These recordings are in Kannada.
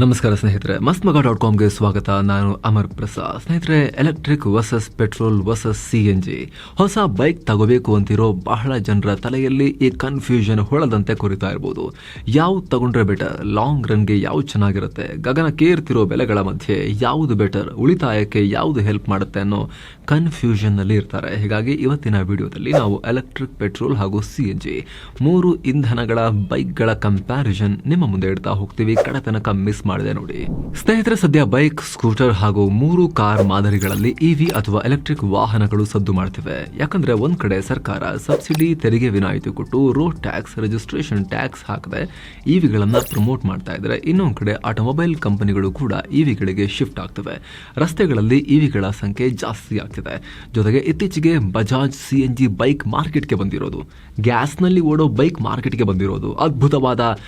ನಮಸ್ಕಾರ ಸ್ನೇಹಿತರೆ ಮಸ್ತ್ ಮಗ ಡಾಟ್ ಕಾಮ್ಗೆ ಸ್ವಾಗತ. ನಾನು ಅಮರ್ ಪ್ರಸಾದ್. ಸ್ನೇಹಿತರೆ electric versus petrol versus C N G ಹೊಸ ಬೈಕ್ ತಗೋಬೇಕು ಅಂತಿರೋ ಬಹಳ ಜನರ ತಲೆಯಲ್ಲಿ ಈ ಕನ್ಫ್ಯೂಷನ್ ಹೊಳದಂತೆ ಕುರಿತಾ ಇರ್ಬೋದು. ಯಾವ್ದು ತಗೊಂಡ್ರೆ ಬೆಟರ್ ಲಾಂಗ್ ರನ್ಗೆ ಯಾವ್ದು ಚೆನ್ನಾಗಿರುತ್ತೆ? ಗಗನ ಕೇರ್ತಿರೋ ಬೆಲೆಗಳ ಮಧ್ಯೆ ಯಾವುದು ಬೆಟರ್ ಉಳಿತಾಯಕ್ಕೆ ಯಾವುದು ಹೆಲ್ಪ್ ಮಾಡುತ್ತೆ ಅನ್ನೋ ಕನ್ಫ್ಯೂಷನ್ನಲ್ಲಿ ಇರ್ತಾರೆ. ಹೀಗಾಗಿ ಇವತ್ತಿನ ವಿಡಿಯೋದಲ್ಲಿ ನಾವು ಎಲೆಕ್ಟ್ರಿಕ್ ಪೆಟ್ರೋಲ್ ಹಾಗೂ ಸಿ ಎನ್ ಜಿ ಮೂರು ಇಂಧನಗಳ ಬೈಕ್ಗಳ ಕಂಪ್ಯಾರಿಸನ್ ನಿಮ್ಮ ಮುಂದೆ ಇಡ್ತಾ ಹೋಗ್ತೀವಿ. ಕಡೆ ತನಕ ಮಿಸ್ ಮಾಡಿದೆ ನೋಡಿ. ಸ್ನೇಹಿತರೆ, ಸದ್ಯ ಬೈಕ್ ಸ್ಕೂಟರ್ ಹಾಗೂ ಮೂರು ಕಾರ್ ಮಾದರಿಗಳಲ್ಲಿ ಇವಿ ಅಥವಾ ಎಲೆಕ್ಟ್ರಿಕ್ ವಾಹನಗಳು ಸದ್ದು ಮಾಡ್ತಿವೆ. ಯಾಕಂದ್ರೆ ಒಂದ್ ಕಡೆ ಸರ್ಕಾರ ಸಬ್ಸಿಡಿ ತೆರಿಗೆ ವಿನಾಯಿತಿ ಕೊಟ್ಟು ರೋಡ್ ಟ್ಯಾಕ್ಸ್ ರಿಜಿಸ್ಟ್ರೇಷನ್ ಟ್ಯಾಕ್ಸ್ ಹಾಕದೆ ಇವಿಗಳನ್ನ ಪ್ರಮೋಟ್ ಮಾಡ್ತಾ ಇದ್ರೆ ಇನ್ನೊಂದ್ ಕಡೆ ಆಟೋಮೊಬೈಲ್ ಕಂಪನಿಗಳು ಕೂಡ ಇವಿಗಳಿಗೆ ಶಿಫ್ಟ್ ಆಗ್ತವೆ. ರಸ್ತೆಗಳಲ್ಲಿ ಇವಿಗಳ ಸಂಖ್ಯೆ ಜಾಸ್ತಿ ಆಗ್ತಿದೆ. ಜೊತೆಗೆ ಇತ್ತೀಚೆಗೆ Bajaj C N G bike ಮಾರ್ಕೆಟ್ಗೆ ಬಂದಿರೋದು. ಗ್ಯಾಸ್ನಲ್ಲಿ ಓಡೋ ಬೈಕ್ ಮಾರ್ಕೆಟ್ಗೆ ಬಂದಿರೋದು. ಅದ್ಭುತವಾದ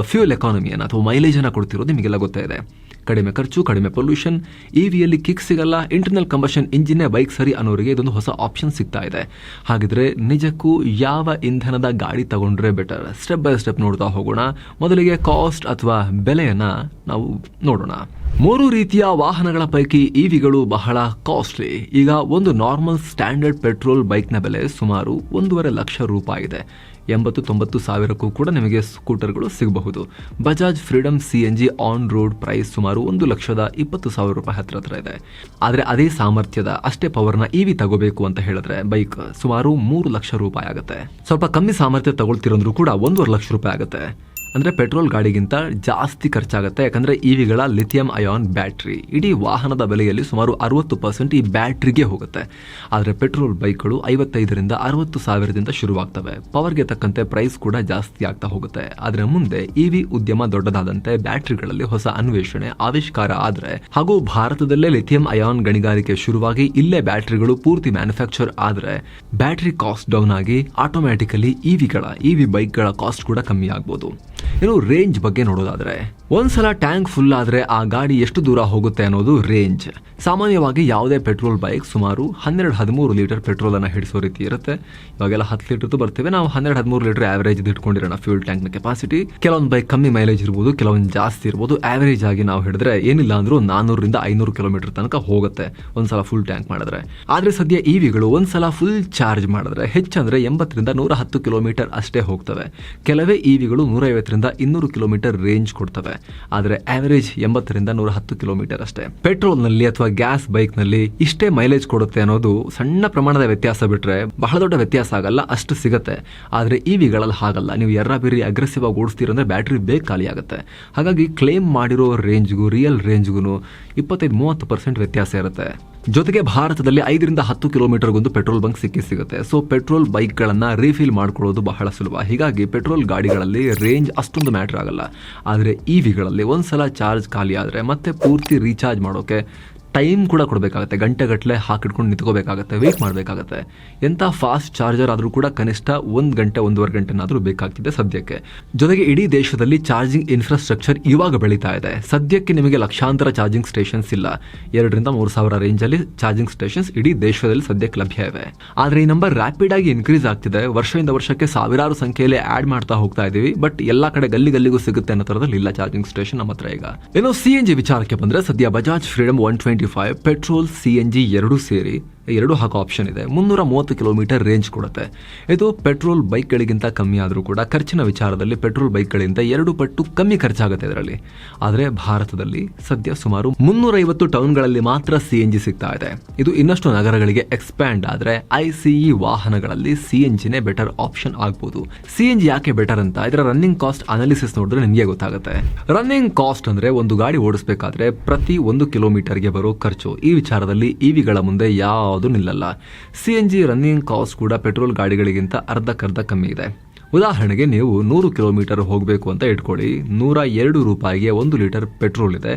ಫ್ಯೂಯಲ್ ಎಕಾನಮಿಯನ್ನು ಅಥವಾ ಮೈಲೇಜ್ ಅನ್ನ ಕೊಡ್ತಿರೋದು ನಿಮಗೆಲ್ಲ ಗೊತ್ತಾಯಿದೆ ಕಡಿಮೆ ಖರ್ಚು, ಕಡಿಮೆ ಪೊಲ್ಯೂಷನ್ ಇವಿಯಲ್ಲಿ ಕಿಕ್ ಸಿಗಲ್ಲ ಇಂಟರ್ನಲ್ ಕಂಬಷನ್ ಇಂಜಿನ್ನೇ ಬೈಕ್ ಸರಿ ಅನ್ನೋರಿಗೆ ಇದೊಂದು ಹೊಸ ಆಪ್ಷನ್ ಸಿಗ್ತಾ ಇದೆ. ಹಾಗಿದ್ರೆ ನಿಜಕ್ಕೂ ಯಾವ ಇಂಧನದ ಗಾಡಿ ತಗೊಂಡ್ರೆ ಬೆಟರ್ ಸ್ಟೆಪ್ ಬೈ ಸ್ಟೆಪ್ ನೋಡ್ತಾ ಹೋಗೋಣ. ಮೊದಲಿಗೆ ಕಾಸ್ಟ್ ಅಥವಾ ಬೆಲೆಯನ್ನ ನಾವು ನೋಡೋಣ. ಮೂರು ರೀತಿಯ ವಾಹನಗಳ ಪೈಕಿ ಇವಿಗಳು ಬಹಳ ಕಾಸ್ಟ್ಲಿ ಈಗ ಒಂದು ನಾರ್ಮಲ್ ಸ್ಟ್ಯಾಂಡರ್ಡ್ ಪೆಟ್ರೋಲ್ ಬೈಕ್ನ ಬೆಲೆ ಸುಮಾರು ಒಂದೂವರೆ ಲಕ್ಷ ರೂಪಾಯಿ ಇದೆ. ಎಂಬತ್ತು ತೊಂಬತ್ತು ಸಾವಿರಕ್ಕೂ ಕೂಡ ನಿಮಗೆ ಸ್ಕೂಟರ್ಗಳು ಸಿಗಬಹುದು. Bajaj freedom C N G on road price ಸುಮಾರು ಒಂದು ಲಕ್ಷದ ಇಪ್ಪತ್ತು ಸಾವಿರ ರೂಪಾಯಿ ಹತ್ರ ಹತ್ರ ಇದೆ. ಆದರೆ ಅದೇ ಸಾಮರ್ಥ್ಯದ ಅಷ್ಟೇ ಪವರ್ನ ಇ ವಿ ತಗೋಬೇಕು ಅಂತ ಹೇಳಿದ್ರೆ ಬೈಕ್ ಸುಮಾರು ಮೂರು ಲಕ್ಷ ರೂಪಾಯಿ ಆಗುತ್ತೆ. ಸ್ವಲ್ಪ ಕಮ್ಮಿ ಸಾಮರ್ಥ್ಯ ತಗೊಳ್ತಿರೋದ್ರು ಕೂಡ ಒಂದೂವರೆ ಲಕ್ಷ ರೂಪಾಯಿ ಆಗುತ್ತೆ. ಅಂದ್ರೆ ಪೆಟ್ರೋಲ್ ಗಾಡಿಗಿಂತ ಜಾಸ್ತಿ ಖರ್ಚಾಗುತ್ತೆ. ಯಾಕಂದ್ರೆ ಇವಿಗಳ ಲಿಥಿಯಂ ಅಯಾನ್ ಬ್ಯಾಟ್ರಿ ಇಡೀ ವಾಹನದ ಬೆಲೆಯಲ್ಲಿ ಸುಮಾರು ಅರವತ್ತು ಪರ್ಸೆಂಟ್ ಈ ಬ್ಯಾಟ್ರಿಗೆ ಹೋಗುತ್ತೆ. ಆದರೆ ಪೆಟ್ರೋಲ್ ಬೈಕ್ಗಳು ಐವತ್ತೈದರಿಂದ ಅರವತ್ತು ಸಾವಿರದಿಂದ ಶುರುವಾಗ್ತವೆ. ಪವರ್ಗೆ ತಕ್ಕಂತೆ ಪ್ರೈಸ್ ಕೂಡ ಜಾಸ್ತಿ ಆಗ್ತಾ ಹೋಗುತ್ತೆ. ಆದರೆ ಮುಂದೆ ಇವಿ ಉದ್ಯಮ ದೊಡ್ಡದಾದಂತೆ ಬ್ಯಾಟ್ರಿಗಳಲ್ಲಿ ಹೊಸ ಅನ್ವೇಷಣೆ, ಆವಿಷ್ಕಾರ ಆದರೆ ಹಾಗೂ ಭಾರತದಲ್ಲೇ ಲಿಥಿಯಂ ಅಯಾನ್ ಗಣಿಗಾರಿಕೆ ಶುರುವಾಗಿ ಇಲ್ಲೇ ಬ್ಯಾಟ್ರಿಗಳು ಪೂರ್ತಿ ಮ್ಯಾನುಫ್ಯಾಕ್ಚರ್ ಆದರೆ ಬ್ಯಾಟ್ರಿ ಕಾಸ್ಟ್ ಡೌನ್ ಆಗಿ ಆಟೋಮ್ಯಾಟಿಕಲಿ ಇವಿಗಳ ಇವಿ ಬೈಕ್ಗಳ ಕಾಸ್ಟ್ ಕೂಡ ಕಮ್ಮಿ ಆಗ್ಬೋದು. ಇನ್ನು ರೇಂಜ್ ಬಗ್ಗೆ ನೋಡೋದಾದ್ರೆ. ಒಂದ್ಸಲ ಟ್ಯಾಂಕ್ ಫುಲ್ ಆದರೆ ಆ ಗಾಡಿ ಎಷ್ಟು ದೂರ ಹೋಗುತ್ತೆ ಅನ್ನೋದು ರೇಂಜ್ ಸಾಮಾನ್ಯವಾಗಿ ಯಾವುದೇ ಪೆಟ್ರೋಲ್ ಬೈಕ್ ಸುಮಾರು ಹನ್ನೆರಡು ಹದಿಮೂರು ಲೀಟರ್ ಪೆಟ್ರೋಲನ್ನು ಹಿಡಿಸೋ ರೀತಿ ಇರುತ್ತೆ. ಇವಾಗೆಲ್ಲ ಹತ್ತು ಲೀಟರ್ದು ಬರ್ತೇವೆ. ನಾವು ಹನ್ನೆರಡು ಹದಿಮೂರು ಲೀಟರ್ ಆವರೇಜ್ ಇಟ್ಕೊಂಡಿರೋಣ ಫ್ಯೂಲ್ ಟ್ಯಾಂಕ್ನ ಕೆಪಾಸಿಟಿ ಕೆಲವೊಂದು ಬೈಕ್ ಕಮ್ಮಿ ಮೈಲೇಜ್ ಇರ್ಬೋದು, ಕೆಲವೊಂದು ಜಾಸ್ತಿ ಇರ್ಬೋದು. ಆವರೇಜ್ ಆಗಿ ನಾವು ಹಿಡಿದ್ರೆ ಏನಿಲ್ಲ ಅಂದ್ರೂ ನಾನ್ನೂರರಿಂದ ಐನೂರು ಕಿಲೋಮೀಟರ್ ತನಕ ಹೋಗುತ್ತೆ ಒಂದ್ಸಲ ಫುಲ್ ಟ್ಯಾಂಕ್ ಮಾಡಿದ್ರೆ. ಆದರೆ ಸದ್ಯ ಇವಿಗಳು ಒಂದ್ಸಲ ಫುಲ್ ಚಾರ್ಜ್ ಮಾಡಿದ್ರೆ ಹೆಚ್ಚಂದ್ರೆ ಎಂಬತ್ತರಿಂದ ನೂರ ಹತ್ತು ಕಿಲೋಮೀಟರ್ ಅಷ್ಟೇ ಹೋಗ್ತವೆ. ಕೆಲವೇ ಇವಿಗಳು ನೂರೈವತ್ತರಿಂದ ಇನ್ನೂರು ಕಿಲೋಮೀಟರ್ ರೇಂಜ್ ಕೊಡ್ತವೆ. ಆದರೆ ಆವರೇಜ್ ಎಂಬತ್ತರಿಂದ ನೂರ ಹತ್ತು ಕಿಲೋಮೀಟರ್ ಅಷ್ಟೇ. ಪೆಟ್ರೋಲ್ನಲ್ಲಿ ಅಥವಾ ಗ್ಯಾಸ್ ಬೈಕ್ನಲ್ಲಿ ಇಷ್ಟೇ ಮೈಲೇಜ್ ಕೊಡುತ್ತೆ ಅನ್ನೋದು ಸಣ್ಣ ಪ್ರಮಾಣದ ವ್ಯತ್ಯಾಸ ಬಿಟ್ಟರೆ ಬಹಳ ದೊಡ್ಡ ವ್ಯತ್ಯಾಸ ಆಗಲ್ಲ, ಅಷ್ಟು ಸಿಗುತ್ತೆ. ಆದರೆ ಇ ವಿಗಳಲ್ಲಿ ಹಾಗಲ್ಲ. ನೀವು ಎರ್ರ ಬೇರೆ ಅಗ್ರೆಸಿವ್ ಆಗಿ ಓಡಿಸ್ತೀರಂದ್ರೆ ಬ್ಯಾಟ್ರಿ ಬೇಗ ಖಾಲಿ ಆಗುತ್ತೆ. ಹಾಗಾಗಿ ಕ್ಲೇಮ್ ಮಾಡಿರೋ ರೇಂಜ್ಗೂ ರಿಯಲ್ ರೇಂಜ್ಗೂ ಇಪ್ಪತ್ತೈದು, ಮೂವತ್ತು ಪರ್ಸೆಂಟ್ ವ್ಯತ್ಯಾಸ ಇರುತ್ತೆ. ಜೊತೆಗೆ ಭಾರತದಲ್ಲಿ ಐದರಿಂದ ಹತ್ತು ಕಿಲೋಮೀಟರ್ಗೊಂದು ಪೆಟ್ರೋಲ್ ಬಂಕ್ ಸಿಕ್ಕಿ ಸಿಗುತ್ತೆ. ಸೊ ಪೆಟ್ರೋಲ್ ಬೈಕ್ಗಳನ್ನು ರೀಫಿಲ್ ಮಾಡ್ಕೊಳ್ಳೋದು ಬಹಳ ಸುಲಭ. ಹೀಗಾಗಿ ಪೆಟ್ರೋಲ್ ಗಾಡಿಗಳಲ್ಲಿ ರೇಂಜ್ ಅಷ್ಟೊಂದು ಮ್ಯಾಟರ್ ಆಗಲ್ಲ. ಆದರೆ ಇವಿಗಳಲ್ಲಿ ಒಂದ್ಸಲ ಚಾರ್ಜ್ ಖಾಲಿ ಆದರೆ ಮತ್ತೆ ಪೂರ್ತಿ ರೀಚಾರ್ಜ್ ಮಾಡೋಕೆ ಟೈಮ್ ಕೂಡ ಕೊಡಬೇಕಾಗುತ್ತೆ. ಗಂಟೆಗಟ್ಟಲೆ ಹಾಕಿಟ್ಕೊಂಡು ನಿಂತ್ಕೋಬೇಕಾಗತ್ತೆ ವೇಟ್ ಮಾಡಬೇಕಾಗತ್ತೆ. ಎಂಥ ಫಾಸ್ಟ್ ಚಾರ್ಜರ್ ಆದರೂ ಕೂಡ ಕನಿಷ್ಠ ಒಂದು ಗಂಟೆ, ಒಂದೂವರೆ ಗಂಟೆನಾದರೂ ಬೇಕಾಗ್ತಿದೆ ಸದ್ಯಕ್ಕೆ. ಜೊತೆಗೆ ಇಡೀ ದೇಶದಲ್ಲಿ ಚಾರ್ಜಿಂಗ್ ಇನ್ಫ್ರಾಸ್ಟ್ರಕ್ಚರ್ ಇವಾಗ ಬೆಳೀತಾ ಇದೆ. ಸದ್ಯಕ್ಕೆ ನಿಮಗೆ ಲಕ್ಷಾಂತರ ಚಾರ್ಜಿಂಗ್ ಸ್ಟೇಷನ್ಸ್ ಇಲ್ಲ. ಎರಡರಿಂದ ಮೂರು ಸಾವಿರ ರೇಂಜಲ್ಲಿ ಚಾರ್ಜಿಂಗ್ ಸ್ಟೇಷನ್ಸ್ ಇಡೀ ದೇಶದಲ್ಲಿ ಸದ್ಯಕ್ಕೆ ಲಭ್ಯ ಇವೆ. ಆದರೆ ಈ ನಂಬರ್ ರ್ಯಾಪಿಡ್ ಆಗಿ ಇನ್ಕ್ರೀಸ್ ಆಗ್ತಿದೆ. ವರ್ಷದಿಂದ ವರ್ಷಕ್ಕೆ ಸಾವಿರಾರು ಸಂಖ್ಯೆಯಲ್ಲಿ ಆಡ್ ಮಾಡ್ತಾ ಹೋಗ್ತಾ ಇದೀವಿ. ಬಟ್ ಎಲ್ಲಾ ಕಡೆ ಗಲ್ಲಿ ಗಲ್ಲಿಗೂ ಸಿಗುತ್ತೆ ಅನ್ನೋ ತರದಲ್ಲಿ ಇಲ್ಲ ಚಾರ್ಜಿಂಗ್ ಸ್ಟೇಷನ್ ನಮ್ಮ ಹತ್ರ ಈಗ. ಇನ್ನು ಸಿ ಎನ್ ಜಿ ವಿಚಾರಕ್ಕೆ ಬಂದ್ರೆ ಸದ್ಯ Bajaj freedom one five petrol C N G ಎರಡೂ ಸೇರಿ ಎರಡು ಹಾಕೋ ಆಪ್ಷನ್ ಇದೆ. ಮುನ್ನೂರ ಮೂವತ್ತು ಕಿಲೋಮೀಟರ್ ರೇಂಜ್ ಕೊಡುತ್ತೆ. ಇದು ಪೆಟ್ರೋಲ್ ಬೈಕ್ಗಳಿಗಿಂತ ಕಮ್ಮಿ ಆದರೂ ಕೂಡ ಖರ್ಚಿನ ವಿಚಾರದಲ್ಲಿ ಪೆಟ್ರೋಲ್ ಬೈಕ್ಗಳಿಂದ ಎರಡು ಪಟ್ಟು ಕಮ್ಮಿ ಖರ್ಚಾಗುತ್ತೆ ಇದರಲ್ಲಿ. ಆದರೆ ಭಾರತದಲ್ಲಿ ಸದ್ಯ ಸುಮಾರು ಮುನ್ನೂರೈವತ್ತು ಟೌನ್ಗಳಲ್ಲಿ ಮಾತ್ರ ಸಿ ಎನ್ ಜಿ ಸಿಗ್ತಾ ಇದೆ. ಇದು ಇನ್ನಷ್ಟು ನಗರಗಳಿಗೆ ಎಕ್ಸ್ಪ್ಯಾಂಡ್ ಆದರೆ ಐ ಸಿಇ ವಾಹನಗಳಲ್ಲಿ ಸಿ ಎನ್ ಜಿನೇ ಬೆಟರ್ ಆಪ್ಷನ್ ಆಗ್ಬೋದು. ಸಿ ಎನ್ ಜಿ ಯಾಕೆ ಬೆಟರ್ ಅಂತ ಇದರ ರನ್ನಿಂಗ್ ಕಾಸ್ಟ್ ಅನಾಲಿಸಿಸ್ ನೋಡಿದ್ರೆ ನಿಮಗೆ ಗೊತ್ತಾಗುತ್ತೆ. ರನ್ನಿಂಗ್ ಕಾಸ್ಟ್ ಅಂದ್ರೆ ಒಂದು ಗಾಡಿ ಓಡಿಸಬೇಕಾದ್ರೆ ಪ್ರತಿ ಒಂದು ಕಿಲೋಮೀಟರ್ಗೆ ಬರೋ ಖರ್ಚು. ಈ ವಿಚಾರದಲ್ಲಿ ಇವಿಗಳ ಮುಂದೆ ಯಾವುದು ನಿಲ್ಲಲ್ಲ. C N G running cost ಕೂಡ ಪೆಟ್ರೋಲ್ ಗಾಡಿಗಳಿಗಿಂತ ಅರ್ಧಕ್ಕರ್ಧ ಕಮ್ಮಿ ಇದೆ. ಉದಾಹರಣೆಗೆ ನೀವು ನೂರು ಕಿಲೋಮೀಟರ್ ಹೋಗಬೇಕು ಅಂತ ಇಟ್ಕೊಳ್ಳಿ. ನೂರ ಎರಡು ರೂಪಾಯಿಗೆ ಒಂದು ಲೀಟರ್ ಪೆಟ್ರೋಲ್ ಇದೆ.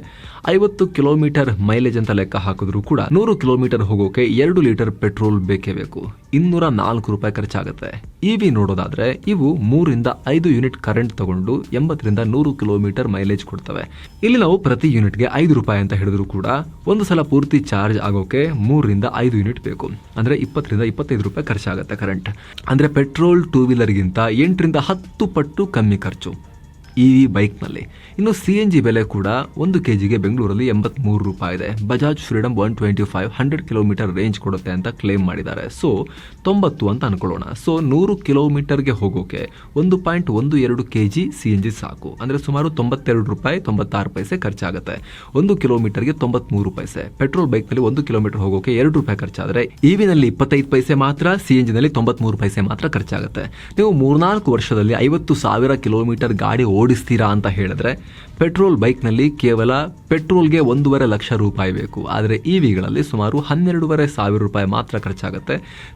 ಐವತ್ತು ಕಿಲೋಮೀಟರ್ ಮೈಲೇಜ್ ಅಂತ ಲೆಕ್ಕ ಹಾಕಿದ್ರು ಕೂಡ ನೂರು ಕಿಲೋಮೀಟರ್ ಹೋಗೋಕೆ ಎರಡು ಲೀಟರ್ ಪೆಟ್ರೋಲ್ ಬೇಕೇ ಬೇಕು. ಇನ್ನೂರ ನಾಲ್ಕು ರೂಪಾಯಿ ಖರ್ಚಾಗುತ್ತೆ. ಇವಿ ನೋಡೋದಾದ್ರೆ ಇವು ಮೂರಿಂದ ಐದು ಯೂನಿಟ್ ಕರೆಂಟ್ ತಗೊಂಡು ಎಂಬತ್ತರಿಂದ ನೂರು ಕಿಲೋಮೀಟರ್ ಮೈಲೇಜ್ ಕೊಡ್ತವೆ. ಇಲ್ಲಿ ನಾವು ಪ್ರತಿ ಯೂನಿಟ್ಗೆ ಐದು ರೂಪಾಯಿ ಅಂತ ಹೇಳಿದ್ರು ಕೂಡ ಒಂದು ಸಲ ಪೂರ್ತಿ ಚಾರ್ಜ್ ಆಗೋಕೆ ಮೂರರಿಂದ ಐದು ಯೂನಿಟ್ ಬೇಕು. ಅಂದ್ರೆ ಇಪ್ಪತ್ತರಿಂದ ಇಪ್ಪತ್ತೈದು ರೂಪಾಯಿ ಖರ್ಚಾಗುತ್ತೆ ಕರೆಂಟ್. ಅಂದ್ರೆ ಪೆಟ್ರೋಲ್ ಟೂ ವೀಲರ್ಗಿಂತ ಎಂಟರಿಂದ ಹತ್ತು ಪಟ್ಟು ಕಮ್ಮಿ ಖರ್ಚು. ಇ ವಿ ಬೈಕ್ನಲ್ಲಿ. ಇನ್ನು ಸಿ ಎನ್ ಜಿ ಬೆಲೆ ಕೂಡ ಒಂದು ಕೆ ಜಿಗೆ ಬೆಂಗಳೂರಲ್ಲಿ ಎಂಬತ್ಮೂರು ರೂಪಾಯಿ ಇದೆ. Bajaj freedom one twenty five hundred kilometre range ಕೊಡುತ್ತೆ ಅಂತ ಕ್ಲೇಮ್ ಮಾಡಿದ್ದಾರೆ. ಸೊ, ತೊಂಬತ್ತು ಅಂತ ಅನ್ಕೊಳ್ಳೋಣ. ಸೊ, ನೂರು ಕಿಲೋಮೀಟರ್ಗೆ ಹೋಗೋಕೆ ಒಂದು ಪಾಯಿಂಟ್ ಒಂದು ಎರಡು K G C N G ಸಾಕು. ಅಂದರೆ ಸುಮಾರು ತೊಂಬತ್ತೆರಡು ರೂಪಾಯಿ, ತೊಂಬತ್ತಾರು ಪೈಸೆ ಖರ್ಚಾಗುತ್ತೆ. ಒಂದು ಕಿಲೋಮೀಟರ್ಗೆ ತೊಂಬತ್ಮೂರು ಪೈಸೆ. ಪೆಟ್ರೋಲ್ ಬೈಕ್ನಲ್ಲಿ ಒಂದು ಕಿಲೋಮೀಟರ್ ಹೋಗೋಕೆ ಎರಡು ರೂಪಾಯಿ ಖರ್ಚಾದರೆ ಇವಿನಲ್ಲಿ ಇಪ್ಪತ್ತೈದು ಪೈಸೆ ಮಾತ್ರ, ಸಿ ಎನ್ ಜಿನಲ್ಲಿ ತೊಂಬತ್ಮೂರು ಪೈಸೆ ಮಾತ್ರ ಖರ್ಚಾಗುತ್ತೆ. ನೀವು ಮೂರ್ನಾಲ್ಕು ವರ್ಷದಲ್ಲಿ ಐವತ್ತು ಸಾವಿರ ಕಿಲೋಮೀಟರ್ ಗಾಡಿ ಓಡಿಸ್ತೀರಾ ಅಂತ ಹೇಳಿದ್ರೆ ಪೆಟ್ರೋಲ್ ಬೈಕ್ನಲ್ಲಿ ಕೇವಲ ಪೆಟ್ರೋಲ್ಗೆ ಒಂದೂವರೆ ಲಕ್ಷ ರೂಪಾಯಿ ಬೇಕು. ಆದರೆ ಇ ವಿಗಳಲ್ಲಿ ಸುಮಾರು ಹನ್ನೆರಡೂವರೆ ಸಾವಿರ ರೂಪಾಯಿ ಮಾತ್ರ ಖರ್ಚಾಗುತ್ತೆ.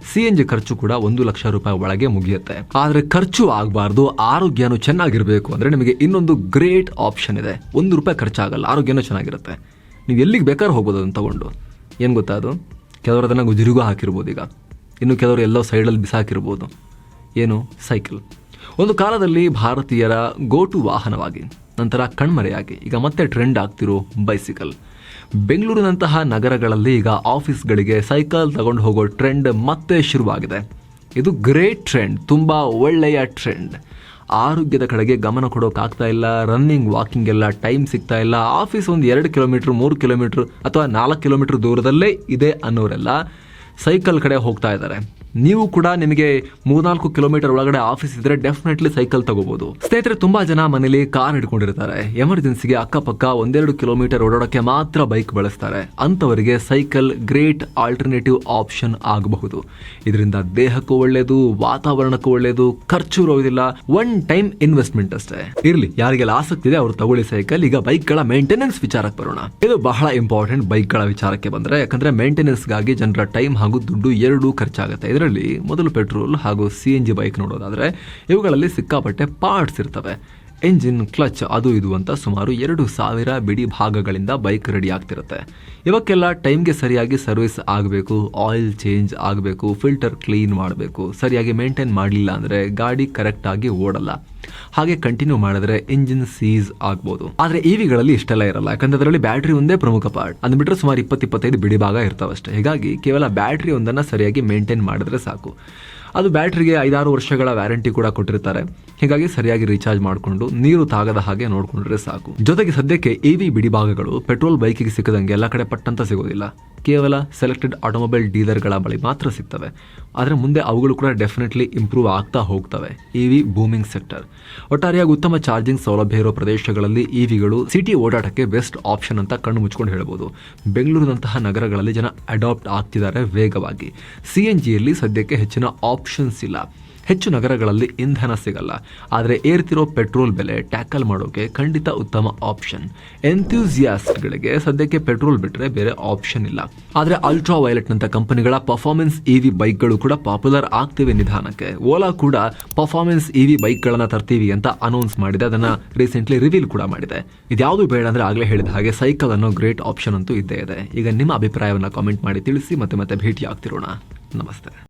ಸಿ ಎನ್ ಜಿ ಖರ್ಚು ಕೂಡ ಒಂದು ಲಕ್ಷ ರೂಪಾಯಿ ಒಳಗೆ ಮುಗಿಯುತ್ತೆ. ಆದರೆ ಖರ್ಚು ಆಗಬಾರ್ದು, ಆರೋಗ್ಯನೂ ಚೆನ್ನಾಗಿರಬೇಕು ಅಂದರೆ ನಿಮಗೆ ಇನ್ನೊಂದು ಗ್ರೇಟ್ ಆಪ್ಷನ್ ಇದೆ. ಒಂದು ರೂಪಾಯಿ ಖರ್ಚಾಗಲ್ಲ, ಆರೋಗ್ಯನೂ ಚೆನ್ನಾಗಿರುತ್ತೆ. ನೀವು ಎಲ್ಲಿಗೆ ಬೇಕಾದ್ರೂ ಹೋಗ್ಬೋದು ಅದನ್ನು ತಗೊಂಡು. ಏನು ಗೊತ್ತಾ ಅದು? ಕೆಲವರು ಅದನ್ನು ಗುಜರಿಗೂ ಹಾಕಿರ್ಬೋದು ಈಗ. ಇನ್ನು ಕೆಲವರು ಎಲ್ಲೋ ಸೈಡಲ್ಲಿ ಬಿಸಾಕಿರ್ಬೋದು. ಏನು? ಸೈಕಲ್. ಒಂದು ಕಾಲದಲ್ಲಿ ಭಾರತೀಯರ ಗೋಟು ವಾಹನವಾಗಿ, ನಂತರ ಕಣ್ಮರೆಯಾಗಿ ಈಗ ಮತ್ತೆ ಟ್ರೆಂಡ್ ಆಗ್ತಿರೋ ಬೈಸಿಕಲ್. ಬೆಂಗಳೂರಿನಂತಹ ನಗರಗಳಲ್ಲಿ ಈಗ ಆಫೀಸ್ಗಳಿಗೆ ಸೈಕಲ್ ತಗೊಂಡು ಹೋಗೋ ಟ್ರೆಂಡ್ ಮತ್ತೆ ಶುರುವಾಗಿದೆ. ಇದು ಗ್ರೇಟ್ ಟ್ರೆಂಡ್, ತುಂಬ ಒಳ್ಳೆಯ ಟ್ರೆಂಡ್. ಆರೋಗ್ಯದ ಕಡೆಗೆ ಗಮನ ಕೊಡೋಕ್ಕಾಗ್ತಾ ಇಲ್ಲ, ರನ್ನಿಂಗ್, ವಾಕಿಂಗ್ ಎಲ್ಲ ಟೈಮ್ ಸಿಗ್ತಾ ಇಲ್ಲ. ಆಫೀಸ್ ಒಂದು ಎರಡು ಕಿಲೋಮೀಟ್ರ್, ಮೂರು ಕಿಲೋಮೀಟ್ರ್ ಅಥವಾ ನಾಲ್ಕು ಕಿಲೋಮೀಟ್ರ್ ದೂರದಲ್ಲೇ ಇದೆ ಅನ್ನೋರೆಲ್ಲ ಸೈಕಲ್ ಕಡೆ ಹೋಗ್ತಾ ಇದ್ದಾರೆ. ನೀವು ಕೂಡ ನಿಮಗೆ ಮೂರ್ನಾಲ್ಕು ಕಿಲೋಮೀಟರ್ ಒಳಗಡೆ ಆಫೀಸ್ ಇದ್ರೆ ಡೆಫಿನೆಟ್ಲಿ ಸೈಕಲ್ ತಗೋಬಹುದು ಸ್ನೇಹಿತರೆ, ತುಂಬಾ ಜನ ಮನೇಲಿ ಕಾರ್ ಹಿಡ್ಕೊಂಡಿರ್ತಾರೆ. ಎಮರ್ಜೆನ್ಸಿಗೆ ಅಕ್ಕಪಕ್ಕ ಒಂದೆರಡು ಕಿಲೋಮೀಟರ್ ಓಡಾಡೋಕೆ ಮಾತ್ರ ಬೈಕ್ ಬಳಸ್ತಾರೆ. ಅಂತವರಿಗೆ ಸೈಕಲ್ ಗ್ರೇಟ್ ಆಲ್ಟರ್ನೇಟಿವ್ ಆಪ್ಷನ್ ಆಗಬಹುದು. ಇದರಿಂದ ದೇಹಕ್ಕೂ ಒಳ್ಳೇದು, ವಾತಾವರಣಕ್ಕೂ ಒಳ್ಳೇದು ಖರ್ಚು ಇರೋದಿಲ್ಲ ಒನ್ ಟೈಮ್ ಇನ್ವೆಸ್ಟ್ಮೆಂಟ್ ಅಷ್ಟೇ. ಇರ್ಲಿ, ಯಾರಿಗೆಲ್ಲ ಆಸಕ್ತಿ ಇದೆ, ಅವರು ತಗೊಳ್ಳಿ ಸೈಕಲ್ ಈಗ ಬೈಕ್ಗಳ ಮೇಂಟೆನೆನ್ಸ್ ವಿಚಾರಕ್ಕೆ ಬರೋಣ. ಇದು ಬಹಳ ಇಂಪಾರ್ಟೆಂಟ್ ಬೈಕ್ಗಳ ವಿಚಾರಕ್ಕೆ ಬಂದ್ರೆ, ಯಾಕಂದ್ರೆ ಮೇಂಟೆನೆನ್ಸ್ಗಾಗಿ ಜನರ ಟೈಮ್ ಹಾಗೂ ದುಡ್ಡು ಎರಡೂ ಖರ್ಚಾಗುತ್ತೆ. ಇದರಲ್ಲಿ ಮೊದಲು ಪೆಟ್ರೋಲ್ ಹಾಗೂ ಸಿ ಎನ್ ಜಿ ಬೈಕ್ ನೋಡೋದಾದ್ರೆ ಇವುಗಳಲ್ಲಿ ಸಿಕ್ಕಾಪಟ್ಟೆ ಪಾರ್ಟ್ಸ್ ಇರ್ತವೆ. ಎಂಜಿನ್ ಕ್ಲಚ್ ಅದು ಇದು ಅಂತ ಸುಮಾರು ಎರಡು ಸಾವಿರ ಬಿಡಿ ಭಾಗಗಳಿಂದ ಬೈಕ್ ರೆಡಿ ಆಗ್ತಿರುತ್ತೆ. ಇವಕ್ಕೆಲ್ಲ ಟೈಮ್ಗೆ ಸರಿಯಾಗಿ ಸರ್ವಿಸ್ ಆಗಬೇಕು ಆಯಿಲ್ ಚೇಂಜ್ ಆಗಬೇಕು ಫಿಲ್ಟರ್ ಕ್ಲೀನ್ ಮಾಡಬೇಕು. ಸರಿಯಾಗಿ ಮೇಂಟೈನ್ ಮಾಡಲಿಲ್ಲ ಅಂದರೆ ಗಾಡಿ ಕರೆಕ್ಟಾಗಿ ಓಡಲ್ಲ. ಹಾಗೆ ಕಂಟಿನ್ಯೂ ಮಾಡಿದ್ರೆ ಇಂಜಿನ್ ಸೀಸ್ ಆಗ್ಬೋದು. ಆದ್ರೆ ಇವಿಗಳಲ್ಲಿ ಇಷ್ಟೆಲ್ಲ ಇರಲ್ಲ. ಯಾಕಂದ್ರೆ ಅದರಲ್ಲಿ ಬ್ಯಾಟ್ರಿ ಒಂದೇ ಪ್ರಮುಖ ಪಾರ್ಟ್ ಅಂದ್ಬಿಟ್ರೆ ಸುಮಾರು ಇಪ್ಪತ್ತು ಇಪ್ಪತ್ತೈದು ಬಿಡಿ ಭಾಗ ಇರ್ತಾವಷ್ಟೇ ಹೀಗಾಗಿ ಕೇವಲ ಬ್ಯಾಟ್ರಿ ಒಂದನ್ನು ಸರಿಯಾಗಿ ಮೇಂಟೈನ್ ಮಾಡಿದ್ರೆ ಸಾಕು. ಅದು ಬ್ಯಾಟ್ರಿಗೆ ಐದಾರು ವರ್ಷಗಳ ವ್ಯಾರಂಟಿ ಕೂಡ ಕೊಟ್ಟಿರ್ತಾರೆ. ಹೀಗಾಗಿ ಸರಿಯಾಗಿ ರೀಚಾರ್ಜ್ ಮಾಡಿಕೊಂಡು ನೀರು ತಾಗದ ಹಾಗೆ ನೋಡಿಕೊಂಡ್ರೆ ಸಾಕು. ಜೊತೆಗೆ ಸದ್ಯಕ್ಕೆ ಇ ವಿ ಬಿಡಿ ಭಾಗಗಳು ಪೆಟ್ರೋಲ್ ಬೈಕಿಗೆ ಸಿಕ್ಕದಂಗೆ ಎಲ್ಲ ಕಡೆ ಪಟ್ಟಂತ ಸಿಗೋದಿಲ್ಲ. ಕೇವಲ ಸೆಲೆಕ್ಟೆಡ್ ಆಟೋಮೊಬೈಲ್ ಡೀಲರ್ಗಳ ಬಳಿ ಮಾತ್ರ ಸಿಗ್ತವೆ. ಆದರೆ ಮುಂದೆ ಅವುಗಳು ಕೂಡ ಡೆಫಿನೆಟ್ಲಿ ಇಂಪ್ರೂವ್ ಆಗ್ತಾ ಹೋಗ್ತವೆ. ಇ ವಿ ಬೂಮಿಂಗ್ ಸೆಕ್ಟರ್ ಒಟ್ಟಾರೆಯಾಗಿ ಉತ್ತಮ ಚಾರ್ಜಿಂಗ್ ಸೌಲಭ್ಯ ಇರೋ ಪ್ರದೇಶಗಳಲ್ಲಿ ಇವಿಗಳು ಸಿಟಿ ಓಡಾಟಕ್ಕೆ ಬೆಸ್ಟ್ ಆಪ್ಷನ್ ಅಂತ ಕಣ್ಣು ಮುಚ್ಕೊಂಡು ಹೇಳ್ಬೋದು. ಬೆಂಗಳೂರಿನಂತಹ ನಗರಗಳಲ್ಲಿ ಜನ ಅಡಾಪ್ಟ್ ಆಗ್ತಿದ್ದಾರೆ ವೇಗವಾಗಿ. ಸಿ ಎನ್ ಜಿಯಲ್ಲಿ ಸದ್ಯಕ್ಕೆ ಹೆಚ್ಚಿನ ಆಪ್ಷನ್ಸ್ ಇಲ್ಲ. ಹೆಚ್ಚು ನಗರಗಳಲ್ಲಿ ಇಂಧನ ಸಿಗಲ್ಲ. ಆದರೆ ಏರ್ತಿರೋ ಪೆಟ್ರೋಲ್ ಬೆಲೆ ಟ್ಯಾಕಲ್ ಮಾಡೋಕೆ ಖಂಡಿತ ಉತ್ತಮ ಆಪ್ಷನ್. ಎಂಥ್ಯೂಸಿಯಾಸ್ಟ್ಗಳಿಗೆ ಸದ್ಯಕ್ಕೆ ಪೆಟ್ರೋಲ್ ಬಿಟ್ಟರೆ ಬೇರೆ ಆಪ್ಷನ್ ಇಲ್ಲ. ಆದರೆ ಅಲ್ಟ್ರಾ ವೈಲೆಟ್ನಂಥ ಕಂಪನಿಗಳ ಪರ್ಫಾರ್ಮೆನ್ಸ್ ಇ ವಿ ಬೈಕ್ಗಳು ಕೂಡ ಪಾಪ್ಯುಲರ್ ಆಗ್ತಿವೆ ನಿಧಾನಕ್ಕೆ. ಓಲಾ ಕೂಡ ಪರ್ಫಾರ್ಮೆನ್ಸ್ ಇ ವಿ ಬೈಕ್ಗಳನ್ನು ತರ್ತೀವಿ ಅಂತ ಅನೌನ್ಸ್ ಮಾಡಿದೆ. ಅದನ್ನು ರೀಸೆಂಟ್ಲಿ ರಿವೀಲ್ ಕೂಡ ಮಾಡಿದೆ. ಇದ್ಯಾವುದು ಬೇಡ ಅಂದರೆ ಆಗಲೇ ಹೇಳಿದ ಹಾಗೆ ಸೈಕಲ್ ಅನ್ನೋ ಗ್ರೇಟ್ ಆಪ್ಷನ್ ಅಂತೂ ಇದ್ದೇ ಇದೆ. ಈಗ ನಿಮ್ಮ ಅಭಿಪ್ರಾಯವನ್ನು ಕಾಮೆಂಟ್ ಮಾಡಿ ತಿಳಿಸಿ ಮತ್ತೆ ಮತ್ತೆ ಭೇಟಿ ಆಗ್ತಿರೋಣ ನಮಸ್ತೆ.